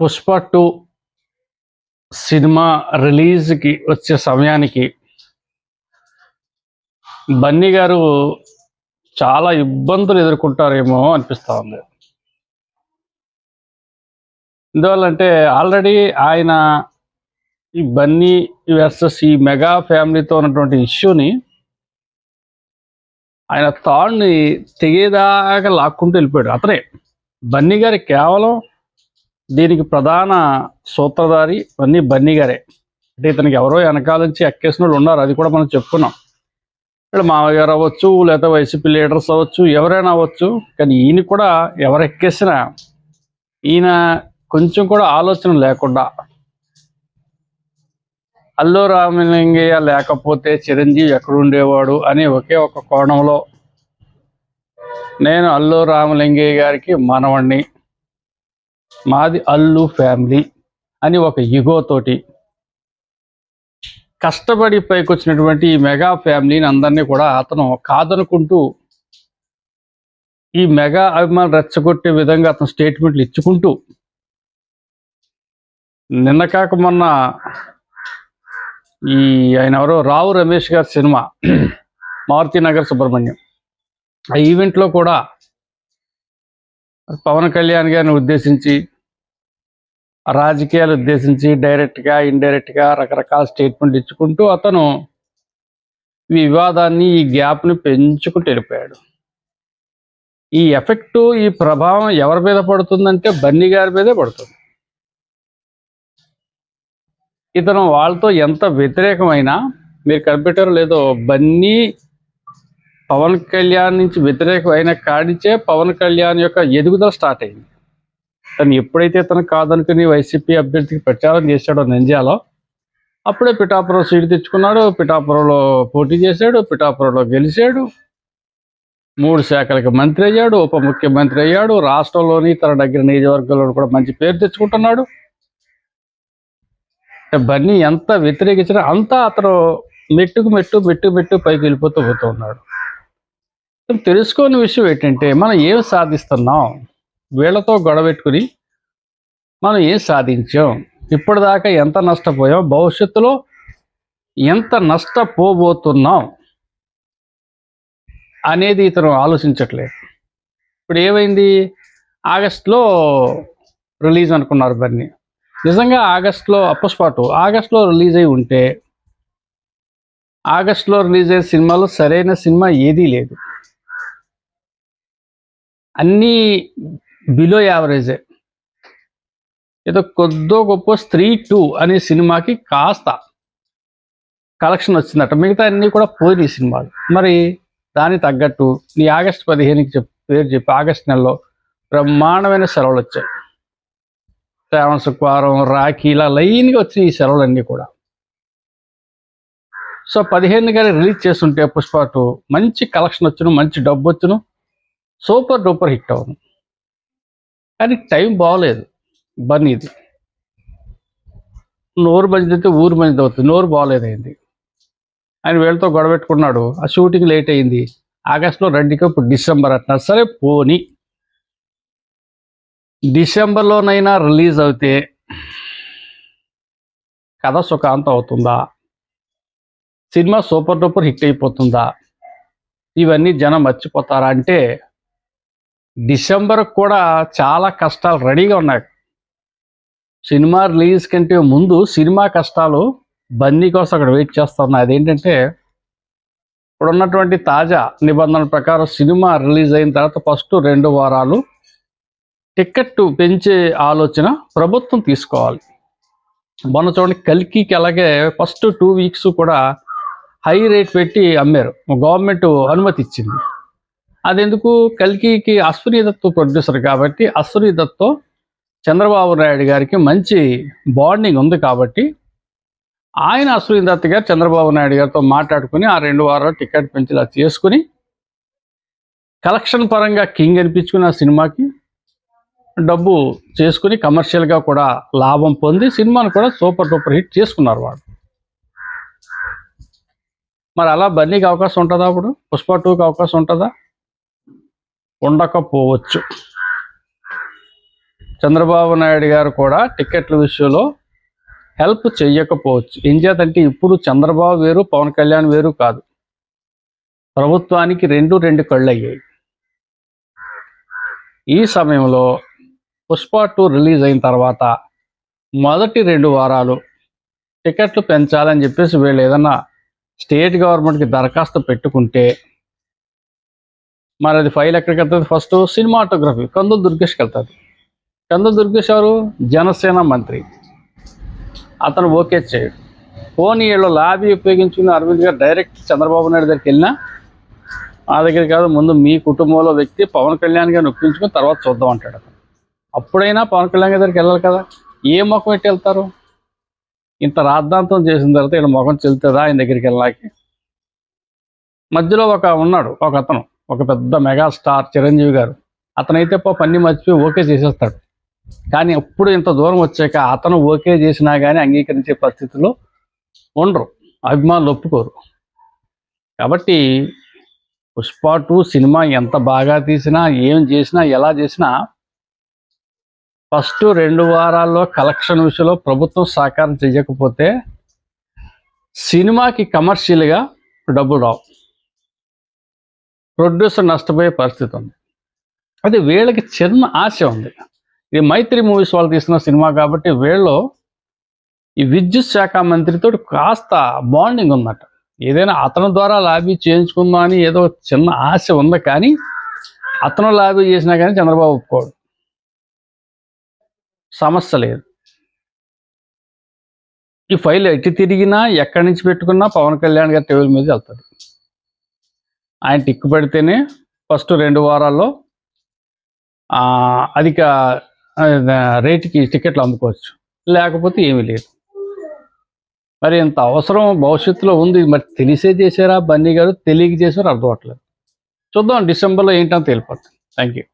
Pushpa two cinema రిలీజ్కి వచ్చే సమయానికి బన్నీ గారు చాలా ఇబ్బందులు ఎదుర్కొంటారేమో అనిపిస్తూ ఉంది. ఎందువల్లంటే ఆల్రెడీ ఆయన ఈ బన్నీ వర్సెస్ ఈ మెగా ఫ్యామిలీతో ఉన్నటువంటి ఇష్యూని ఆయన తాడుని తెగేదాకా లాక్కుంటూ వెళ్ళిపోయాడు. అతనే బన్నీ గారు కేవలం దీనికి ప్రధాన సూత్రధారి అన్నీ బన్నీ గారే. అంటే ఇతనికి ఎవరో వెనకాల నుంచి ఎక్కేసిన వాళ్ళు ఉన్నారు అది కూడా మనం చెప్పుకున్నాం. ఇక్కడ మామయ్య గారు అవ్వచ్చు లేదా వైసీపీ లీడర్స్ అవ్వచ్చు ఎవరైనా అవ్వచ్చు కానీ ఈయన కూడా ఎవరు ఎక్కేసినా ఈయన కొంచెం కూడా ఆలోచన లేకుండా అల్లు రామలింగయ్య లేకపోతే చిరంజీవి ఎక్కడుండేవాడు అని ఒకే ఒక కోణంలో నేను అల్లు రామలింగయ్య గారికి మనవణ్ణి. మాది అల్లు ఫ్యామిలీ అని ఒక ఇగోతోటి తోటి కష్టపడి పైకొచ్చినటువంటి ఈ మెగా ఫ్యామిలీని అందరినీ కూడా అతను కాదనుకుంటూ ఈ మెగా అభిమానులు రెచ్చగొట్టే విధంగా అతను స్టేట్మెంట్లు ఇచ్చుకుంటూ నిన్న కాక మొన్న ఈ ఆయన ఎవరో రావు రమేష్ గారి సినిమా మారుతి నగర్ సుబ్రహ్మణ్యం. ఆ ఈవెంట్లో కూడా పవన్ కళ్యాణ్ గారిని ఉద్దేశించి రాజకీయాలు ఉద్దేశించి డైరెక్ట్గా ఇండైరెక్ట్గా రకరకాల స్టేట్మెంట్ ఇచ్చుకుంటూ అతను ఈ వివాదాన్ని ఈ గ్యాప్ని పెంచుకుంటూ వెళ్ళిపోయాడు. ఈ ఎఫెక్టు ఈ ప్రభావం ఎవరి మీద పడుతుందంటే బన్నీ గారి మీదే పడుతుంది. ఇతను వాళ్ళతో ఎంత వ్యతిరేకమైనా మీరు కనిపెట్టారో లేదో బన్నీ పవన్ కళ్యాణ్ నుంచి వ్యతిరేకం అయిన కాడిచే పవన్ కళ్యాణ్ యొక్క ఎదుగుదల స్టార్ట్ అయింది. తను ఎప్పుడైతే తను కాదనుకుని వైసీపీ అభ్యర్థికి ప్రచారం చేశాడో నంద్యాలో అప్పుడే పిఠాపురం సీటు తెచ్చుకున్నాడు పిఠాపురంలో పోటీ చేశాడు పిఠాపురంలో గెలిచాడు. మూడు శాఖలకు మంత్రి అయ్యాడు ఉప ముఖ్యమంత్రి అయ్యాడు రాష్ట్రంలోని తన దగ్గర నియోజకవర్గంలో కూడా మంచి పేరు తెచ్చుకుంటున్నాడు. బన్నీ ఎంత వ్యతిరేకించినా అంతా అతను మెట్టుకు మెట్టు మెట్టు మెట్టు పైకి వెళ్ళిపోతూ పోతూ ఉన్నాడు. తెలుసుకోని విషయం ఏంటంటే మనం ఏం సాధిస్తున్నాం? వీళ్ళతో గొడవెట్టుకుని మనం ఏం సాధించాం? ఇప్పటిదాకా ఎంత నష్టపోయాం? భవిష్యత్తులో ఎంత నష్టపోబోతున్నాం? అనేది ఇతను ఆలోచించట్లేదు. ఇప్పుడు ఏమైంది? ఆగస్ట్లో రిలీజ్ అనుకున్నారు బన్నీ. నిజంగా ఆగస్ట్లో అప్పస్పాటు ఆగస్ట్లో రిలీజ్ అయి ఉంటే ఆగస్ట్లో రిలీజ్ అయిన సినిమాలో సరైన సినిమా ఏదీ లేదు. అన్నీ బిలో యావరేజే ఏదో కొద్దో గొప్ప స్త్రీ టూ అనే సినిమాకి కాస్త కలెక్షన్ వచ్చిందట. మిగతా అన్నీ కూడా పోయినాయి సినిమాలు. మరి దానికి తగ్గట్టు నీ ఆగస్ట్ పదిహేనుకి చెప్ పేరు చెప్పి ఆగస్ట్ నెలలో బ్రహ్మాండమైన సెలవులు వచ్చాయి. శ్రావణ శుక్రవారం రాఖీ ఇలా లైన్గా వచ్చినాయి ఈ సెలవులన్నీ కూడా. సో పదిహేను కానీ రిలీజ్ చేస్తుంటే పుష్ప టూ మంచి కలెక్షన్ వచ్చును మంచి డబ్బు వచ్చును. సూపర్ డూపర్ హిట్ అవును. కానీ టైం బాగలేదు బన్నీది నోరు మంచిదైతే ఊరు మంచిది అవుతుంది. నోరు బాగోలేదైంది. ఆయన వీళ్ళతో గొడవ పెట్టుకున్నాడు. ఆ షూటింగ్ లేట్ అయింది. ఆగస్టులో రెండుకి ఇప్పుడు డిసెంబర్ అంటున్నారు. సరే పోని. డిసెంబర్లోనైనా రిలీజ్ అవుతే కథ సుఖాంతం అవుతుందా? సినిమా సూపర్ డూపర్ హిట్ అయిపోతుందా? ఇవన్నీ జనం మర్చిపోతారా? అంటే డిసెంబర్ కూడా చాలా కష్టాలు రెడీగా ఉన్నాయి. సినిమా రిలీజ్ కంటే ముందు సినిమా కష్టాలు బన్నీ కోసం అక్కడ వెయిట్ చేస్తున్నాయి అదేంటంటే ఇప్పుడు ఉన్నటువంటి తాజా నిబంధనల ప్రకారం సినిమా రిలీజ్ అయిన తర్వాత ఫస్ట్ రెండు వారాలు టికెట్ పెంచే ఆలోచన ప్రభుత్వం తీసుకోవాలి. మొన్న చూడండి కల్కికి అలాగే ఫస్ట్ టూ వీక్స్ కూడా హై రేట్ పెట్టి అమ్మారు. గవర్నమెంట్ అనుమతి ఇచ్చింది. అదెందుకు? కల్కికి అశ్విని దత్ ప్రొడ్యూసర్ కాబట్టి అశ్విని దత్తో చంద్రబాబు నాయుడు గారికి మంచి బాండింగ్ ఉంది కాబట్టి ఆయన అశ్విని దత్ గారు చంద్రబాబు నాయుడు గారితో మాట్లాడుకుని ఆ రెండు వారాలు టికెట్ పెంచేలా చేసుకుని కలెక్షన్ పరంగా కింగ్ అనిపించుకుని ఆ సినిమాకి డబ్బు చేసుకుని కమర్షియల్గా కూడా లాభం పొంది సినిమాను కూడా సూపర్ డూపర్ హిట్ చేసుకున్నారు వాళ్ళు. మరి అలా బన్నీకి అవకాశం ఉంటుందా అప్పుడు? పుష్ప టూకి అవకాశం ఉంటుందా? ఉండకపోవచ్చు. చంద్రబాబు నాయుడు గారు కూడా టికెట్ల విషయంలో హెల్ప్ చెయ్యకపోవచ్చు. ఏం చేతంటే ఇప్పుడు చంద్రబాబు వేరు పవన్ కళ్యాణ్ వేరు కాదు. ప్రభుత్వానికి రెండు రెండు కళ్ళు అయ్యాయి ఈ సమయంలో పుష్ప టూ రిలీజ్ అయిన తర్వాత మొదటి రెండు వారాలు టికెట్లు పెంచాలని చెప్పేసి వీళ్ళు ఏదన్నా స్టేట్ గవర్నమెంట్కి దరఖాస్తు పెట్టుకుంటే మరి అది ఫైల్ ఎక్కడికి వెళ్తుంది? ఫస్ట్ సినిమాటోగ్రఫీ కందులు దుర్గేష్కి వెళ్తుంది. కందులు దుర్గేష్ ఎవరు? జనసేన మంత్రి. అతను ఓకే చేయడు. పోనీ వీళ్ళు లాబీ ఉపయోగించుకుని అరవింద్ గారు డైరెక్ట్ చంద్రబాబు నాయుడు దగ్గరికి వెళ్ళినా మా దగ్గర కాదు ముందు మీ కుటుంబంలో వ్యక్తి పవన్ కళ్యాణ్ గారిని ఒప్పించుకుని తర్వాత చూద్దాం అంటాడు అతను. అప్పుడైనా పవన్ కళ్యాణ్ గారి దగ్గరికి వెళ్ళాలి కదా. ఏ ముఖం పెట్టి వెళ్తారు? ఇంత రాద్ధాంతం చేసిన తర్వాత వీళ్ళ ముఖం చెల్తుందా ఆయన దగ్గరికి వెళ్ళాకి మధ్యలో ఒక ఉన్నాడు ఒక అతను. ఒక పెద్ద మెగా స్టార్ చిరంజీవి గారు. అతనైతే పాప అన్ని మర్చిపోయి ఓకే చేసేస్తాడు. కానీ ఎప్పుడు ఇంత దూరం వచ్చాక అతను ఓకే చేసినా కానీ అంగీకరించే పరిస్థితిలో ఉండరు. అభిమానులు ఒప్పుకోరు. కాబట్టి పుష్ప టూ సినిమా ఎంత బాగా తీసినా ఏం చేసినా ఎలా చేసినా ఫస్ట్ రెండు వారాల్లో కలెక్షన్ విషయంలో ప్రభుత్వం సహకారం చేయకపోతే సినిమాకి కమర్షియల్గా డబ్బులు రావు. ప్రొడ్యూసర్ నష్టపోయే పరిస్థితి ఉంది. అది వీళ్ళకి చిన్న ఆశ ఉంది. ఇది మైత్రి మూవీస్ వాళ్ళు తీసిన సినిమా కాబట్టి వీళ్ళు ఈ విద్యుత్ శాఖ మంత్రితో కాస్త బాండింగ్ ఉందట. ఏదైనా అతని ద్వారా లాబీ చేయించుకుందాం అని ఏదో చిన్న ఆశ ఉంది కానీ అతను లాబీ చేసినా కానీ చంద్రబాబు ఒప్పుకోడు. సమస్య లేదు. ఈ ఫైల్ ఎట్టి తిరిగినా ఎక్కడి నుంచి పెట్టుకున్నా పవన్ కళ్యాణ్ గారి టేబుల్ మీద వెళ్తుంది ఆయన టిక్కు పెడితేనే ఫస్ట్ రెండు వారాల్లో అధిక రేటుకి టికెట్లు అమ్ముకోవచ్చు. లేకపోతే ఏమీ లేదు. మరి ఇంత అవసరం భవిష్యత్తులో ఉంది. మరి తెలిసే చేశారా? బన్నీ గారు తెలియక చేశారు అర్థం అవట్లేదు చూద్దాం డిసెంబర్లో ఏంటని తెలిపోతుంది థ్యాంక్ యూ.